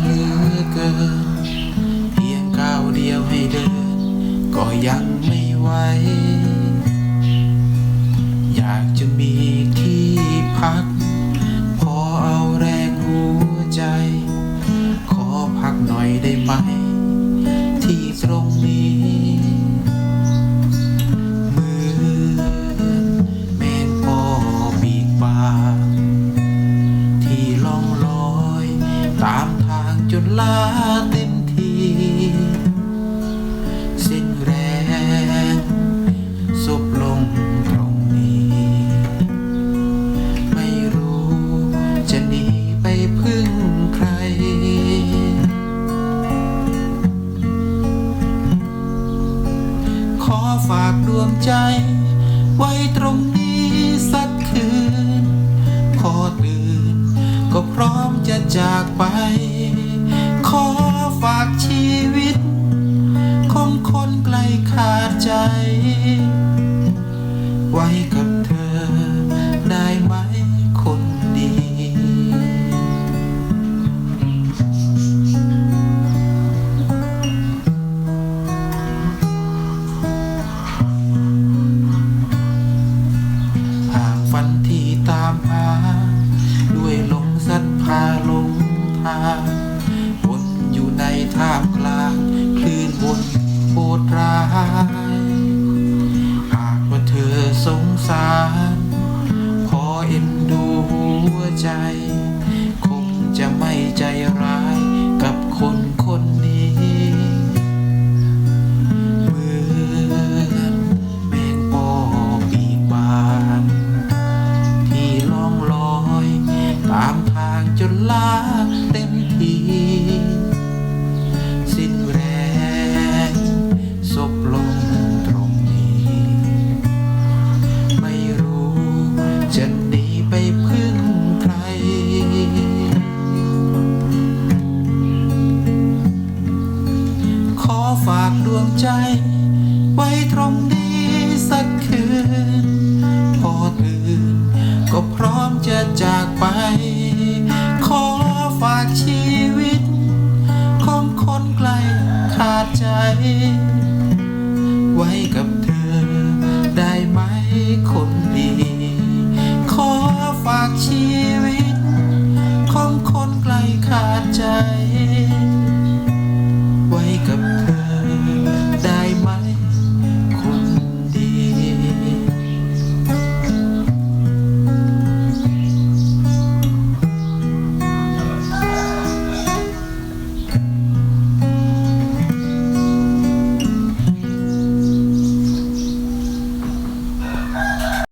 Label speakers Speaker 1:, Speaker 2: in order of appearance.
Speaker 1: เหลือเกิน เพียงก้าวเดียวให้เดิน ก็ยังไม่ไหว อยากจะมีที่พัก พอเอาแรงหัวใจ ขอพักหน่อยได้ไหม ที่ตรงนี้เหมือนแมงปอปีกบาที่ล่องลอยตาม นลาเต็มทีสิ้นแรงสุบลงตรงนี้ ไม่รู้จะหนีไปพึ่งใคร ขอฝากดวงใจ ไว้ตรงนี้สักคืน พอตื่นก็พร้อมจะจากไป อฝากชีวิต ของคนไกลขาดใจ ไว้กับเธอได้ไหมคนดี ห่างฝันที่ตามหา ด้วยลมสัดพาลงทาง ท่ามกลางคลื่นวนโปรดร้าย หากว่าเธอสงสารพอเอ็นดูหัวใจ คงจะไม่ใจร้ายกับคนคนนี้ เหมือนแมงปอปีกบางที่ล่องลอย ตามทางจนลาากดวงใจ ไว้ตรงนี้สักคืนพอตื่นก็พร้อมจะจากไป ขอฝากชีวิต ของคนไกลขาดใจ ไว้กับเธอได้ไหมคนดี ขอฝากชีวิต ของคนไกลขาดใจ